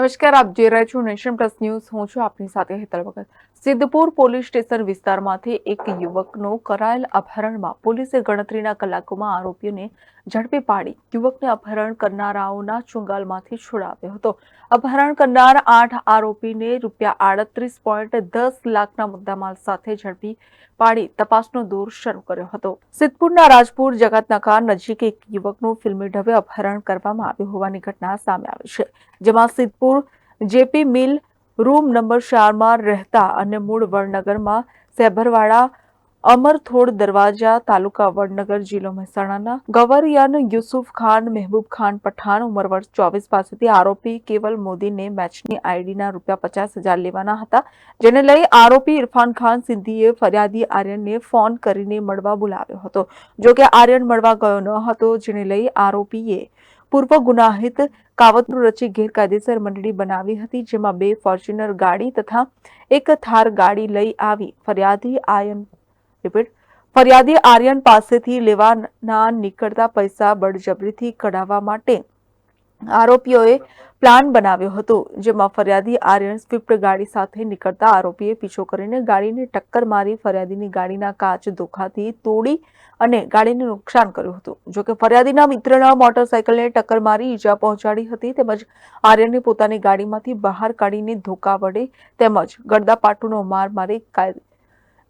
નમસ્કાર, આપ જોઈ રહ્યા છો નેશન પ્લસ ન્યૂઝ. હું છું આપની સાથે હેતલ વગર સિદ્ધપુર પોલીસ સ્ટેશન વિસ્તારમાંથી એક યુવકનો કરાયેલ અપહરણમાં પોલીસે ગણતરીના કલાકોમાં આરોપીઓને ઝડપી પાડી. યુવકને અપહરણ કરનારાઓના ચુંગાલમાંથી છોડાવ્યો હતો. અપહરણ કરનાર આઠ આરોપીને રૂપિયા આડત્રીસ પોઈન્ટ દસ લાખના મુદ્દામાલ સાથે ઝડપી પાડી તપાસનો દોર શરૂ કર્યો હતો. સિદ્ધપુરના રાજપુર જગતનાકા નજીક એક યુવકનું ફિલ્મી ઢબે અપહરણ કરવામાં આવ્યું હોવાની ઘટના સામે આવી છે, જેમાં Siddhpur JP mill, room number ચારમાં રહેતા અને મૂળ વડનગરમાં સેભરવાડા, અમરથોડ દરવાજા, તાલુકા વડનગર જિલ્લો મહેસાણાના ગવરિયાન યુસુફ ખાન, મહેબૂબ ખાન પઠાણ ઉંમર વર્ષ ચોવીસ પાસેથી આરોપી કેવલ મોદીને મેચની આઈડીના રૂપિયા પચાસ હજાર લેવાના હતા, જેને લઈ આરોપી ઇરફાન ખાન સિદ્ધીએ ફરિયાદી આર્યનને ફોન કરીને મળવા બોલાવ્યો હતો. જોકે આર્યન મળવા ગયો ન હતો, જેને લઈ આરોપીએ પૂર્વ ગુનાહિત કાવતરું રચી ગેરકાયદેસર મંડળી બનાવી હતી, જેમાં બે ફોર્ચ્યુનર ગાડી તથા એક થાર ગાડી લઈ આવી. ફરિયાદી આયન રિપીટ ફરિયાદી આર્યન પાસેથી લેવાના નીકળતા પૈસા બળજબરીથી કઢાવવા માટે આરોપીઓએ પ્લાન બનાવ્યો હતો, જેમાં ફરિયાદી આર્યન સ્વિફ્ટ ગાડી સાથે નીકળતા આરોપીએ પીછો કરીને ગાડીને ટક્કર મારી ફરિયાદીની ગાડીના કાચ ધોખાથી તોડી અને ગાડીને નુકસાન કર્યું હતું. જોકે ફરિયાદીના મિત્રના મોટરસાયકલને ટક્કર મારી ઈજા પહોંચાડી હતી, તેમજ આર્યને પોતાની ગાડીમાંથી બહાર કાઢીને ધોકા વડે તેમજ ગડદાપાટુનો માર મારી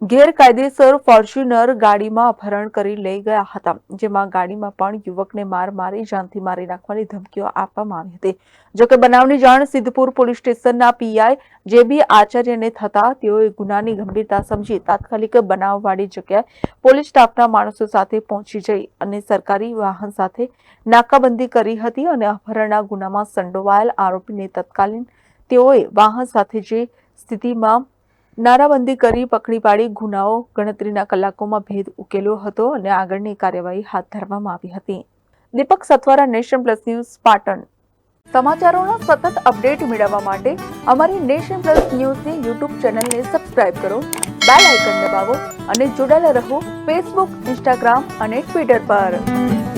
ગેરકાયદેસર ફોર્ચ્યુનર ગાડીમાં અપહરણ કરી લઈ ગયા હતા, જેમાં ગાડીમાં પણ યુવકને માર મારી જાનથી મારી નાખવાની ધમકીઓ આપવામાં આવી હતી. જોકે બનાવની જાણ સિદ્ધપુર પોલીસ સ્ટેશનના પીઆઈ જે બી આચાર્યને થતા તેઓએ ગુનાની ગંભીરતા સમજી તાત્કાલિક બનાવવાળી જગ્યાએ પોલીસ સ્ટાફના માણસો સાથે પહોંચી જઈ અને સરકારી વાહન સાથે નાકાબંધી કરી હતી અને અપહરણના ગુનામાં સંડોવાયેલ આરોપીને તત્કાલીન તેઓએ વાહન સાથે જે સ્થિતિમાં નારાબંધી કરી પકડી પાડી ગુનાઓ ગણતરીના કલાકોમાં ભેદ ઉકેલ્યો હતો અને આગળની કાર્યવાહી હાથ ધરવામાં આવી હતી. Deepak Sathwara nation plus news, Patan. સમાચારોનો સતત અપડેટ મેળવવા માટે અમારી નેશન પ્લસ ન્યૂઝની યુટ્યુબ ચેનલને સબસ્ક્રાઇબ કરો, બેલ આઇકન દબાવો અને જોડાયેલા રહો ફેસબુક, ઇન્સ્ટાગ્રામ અને ટ્વિટર પર.